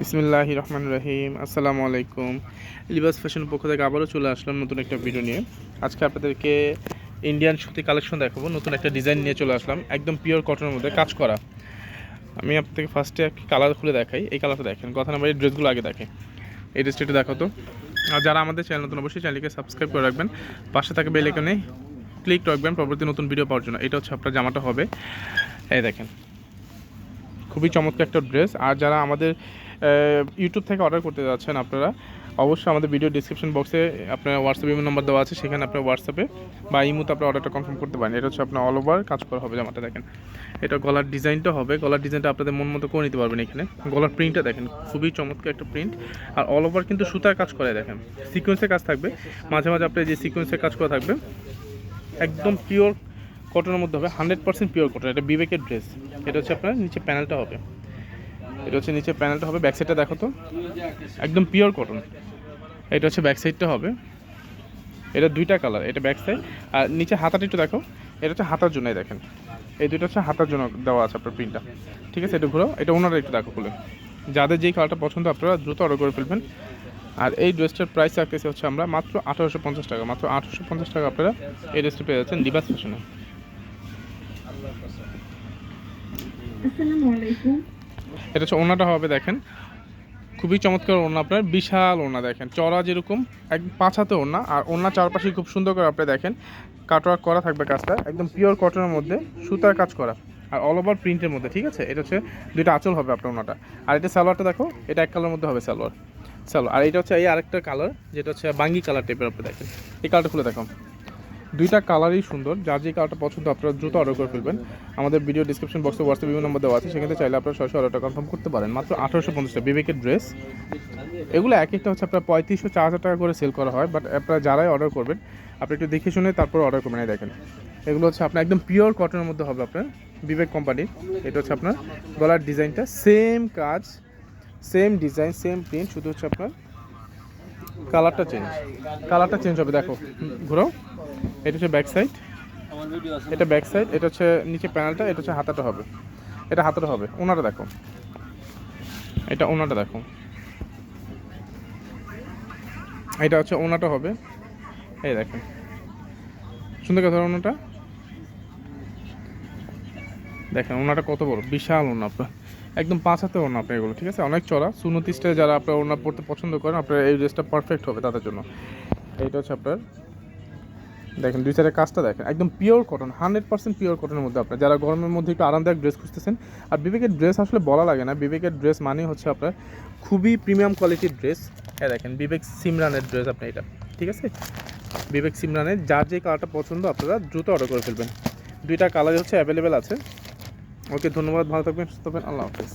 বিসমিল্লাহ রহমান রহিম, আসসালামু আলাইকুম। লিবাস ফ্যাশন পক্ষ থেকে আবারও চলে আসলাম নতুন একটা ভিডিও নিয়ে। আজকে আপনাদেরকে ইন্ডিয়ান সুতি কালেকশন দেখাবো, নতুন একটা ডিজাইন নিয়ে চলে আসলাম, একদম পিওর কটনের মধ্যে কাজ করা। আমি আপনাদেরকে ফার্স্টে একটি কালার খুলে দেখাই, এই কালারটা দেখেন, কথা নাম্বার এই ড্রেসগুলো আগে দেখে এই ড্রেসটা একটু দেখো তো। আর যারা আমাদের চ্যানেল নতুন, অবশ্যই চ্যানেলকে সাবস্ক্রাইব করে রাখবেন। পাশে থাকা বেল আইকনে ক্লিক রাখবেন, পরবর্তী নতুন ভিডিও পাওয়ার জন্য। এটা হচ্ছে আপনার জামাটা হবে। এই দেখেন। খুবই চমৎকার একটা ড্রেস আর যারা আমাদের ইউটিউব থেকে অর্ডার করতে যাচ্ছেন আপনারা, অবশ্যই আমাদের ভিডিও ডিসক্রিপশন বক্সে আপনার হোয়াটসঅ্যাপ ইমেল নম্বর দেওয়া আছে, সেখানে আপনার হোয়াটসঅ্যাপে বা ইমুতে আপনার অর্ডারটা কনফার্ম করতে পারেন। এটা হচ্ছে আপনার অল ওভার কাজ করা হবে জামাটা, দেখেন। এটা গলার ডিজাইনটা হবে। গলার ডিজাইনটা আপনাদের মন মতো করে নিতে পারবেন এখানে। গলার প্রিন্টটা দেখেন, খুবই চমৎকার একটা প্রিন্ট আর অল ওভার কিন্তু সুতার কাজ করে, দেখেন। সিকোয়েন্সের কাজ থাকবে। মাঝে মাঝে আপনার যে সিকোয়েন্সের কাজ করা থাকবে, একদম পিওর কটনের মধ্যে হবে হান্ড্রেড পার্সেন্ট পিওর কটন এটা বিবেকের ড্রেস এটা হচ্ছে আপনার নিচে প্যানেলটা হবে। এটা হচ্ছে নিচে প্যানেলটা হবে ব্যাক সাইডটা দেখো তো। একদম পিওর কটন এটা হচ্ছে ব্যাক সাইডটা হবে। এটা দুইটা কালার এটা ব্যাক সাইড আর নিচে হাতাটা একটু দেখো। এটা হচ্ছে হাতার জন্যই দেখেন। এই দুইটা হচ্ছে হাতার জন্য দেওয়া আছে আপনার প্রিন্টটা ঠিক আছে, এটা ঘুরো। এটা ওনারা একটু দেখো খুলে। যাদের যেই কালারটা পছন্দ, আপনারা দ্রুত অর্ডার করে ফেলবেন। আর এই ড্রেসটার প্রাইস রাখতেছে হচ্ছে আমরা মাত্র আঠারোশো পঞ্চাশ টাকা। মাত্র আঠারোশো পঞ্চাশ টাকা আপনারা এই ড্রেসটা পেয়ে যাচ্ছেন লিবাস ফ্যাশনে এটা হচ্ছে ওনাটা হবে, দেখেন। খুবই চমৎকার ওনা আপনার, বিশাল ওনা দেখেন। চড়া যেরকম, এক পাঁচ হাতে ওনা আর ওনা চারপাশে খুব সুন্দর করে আপনি দেখেন কাটওয়ার্ক করা থাকবে কাজটা, একদম পিওর কটনের মধ্যে, সুতার কাজ করা, আর অল ওভার প্রিন্টের মধ্যে, ঠিক আছে? এটা হচ্ছে দুইটা আঁচল হবে আপনার ওনাটা আর এটা সালোয়ারটা দেখো, এটা এক কালার মধ্যে হবে সালোয়ার সালোয়ার। আর এটা হচ্ছে এই আরেকটা কালার যেটা হচ্ছে বাঙ্গি কালার টাইপের আপনি দেখেন। এই কালারটা খুলে দেখো। দুইটা কালারই সুন্দর। যার যে কালারটা পছন্দ, আপনারা দ্রুত অর্ডার করে ফেলবেন। আমাদের ভিডিও ডিসক্রিপশন বক্সে হোয়াটসঅ্যাপ বিভিন্ন নম্বর দেওয়া আছে। সেখানে চাইলে আপনারা সরাসরি অর্ডারটা কনফার্ম করতে পারেন। মাত্র আঠারোশো পঞ্চাশ টাকা। বিবেকের ড্রেস এগুলো এক একটা হচ্ছে আপনার পঁয়ত্রিশশো, চার হাজার টাকা করে সেল করা হয়। বাট আপনারা যারাই অর্ডার করবেন, আপনি একটু দেখে শুনে তারপর অর্ডার করবেন দেখেন, এগুলো হচ্ছে আপনার একদম পিওর কটনের মধ্যে হবে আপনার বিবেক কোম্পানি এটা হচ্ছে আপনার গলার ডিজাইনটা। সেম কাজ সেম ডিজাইন সেম প্রিন্ট শুধু হচ্ছে আপনার কালারটা চেঞ্জ কালারটা চেঞ্জ হবে, দেখো। ঘুরো এটা হচ্ছে ব্যাক সাইড এটা ব্যাক সাইড এটা হচ্ছে নিচে প্যানেলটা এটা হচ্ছে হাতাটা হবে। এটা হাতাটা হবে, ওনাটা দেখো। এটা ওনাটা দেখো। এটা হচ্ছে ওনাটা হবে। এই দেখেন। সুন্দর কথা ওনাটা। দেখেন, ওনাটা কত বড়, বিশাল ওনা আপনার। একদম পাঁচ হাতে ওনা আপনার এগুলো, ঠিক আছে? অনেক চড়া সুনতি যারা আপনার ওনা পড়তে পছন্দ করেন, আপনার এই ড্রেসটা পারফেক্ট হবে তাদের জন্য। এইটা হচ্ছে আপনার দেখেন, দুই সাইডের কাজটা দেখেন, একদম pure cotton hundred percent pure কটনের মধ্যে আপনার। যারা গরমের মধ্যে একটু আরামদায়ক ড্রেস খুঁজতেছেন, আর বিবেকের ড্রেস আসলে বলা লাগে না, বিবেকের ড্রেস মানে হচ্ছে আপনার খুবই প্রিমিয়াম কোয়ালিটির ড্রেস হ্যাঁ দেখেন, বিবেক সিমরানের ড্রেস আপনি এটা, ঠিক আছে? বিবেক সিমরানের, যার যে কালারটা পছন্দ, আপনারা দ্রুত অর্ডার করে ফেলবেন। দুইটা কালার হচ্ছে অ্যাভেলেবেল আছে। ওকে, ধন্যবাদ, ভালো থাকবেন, সুস্থ থাকবেন, আল্লাহ হাফেজ।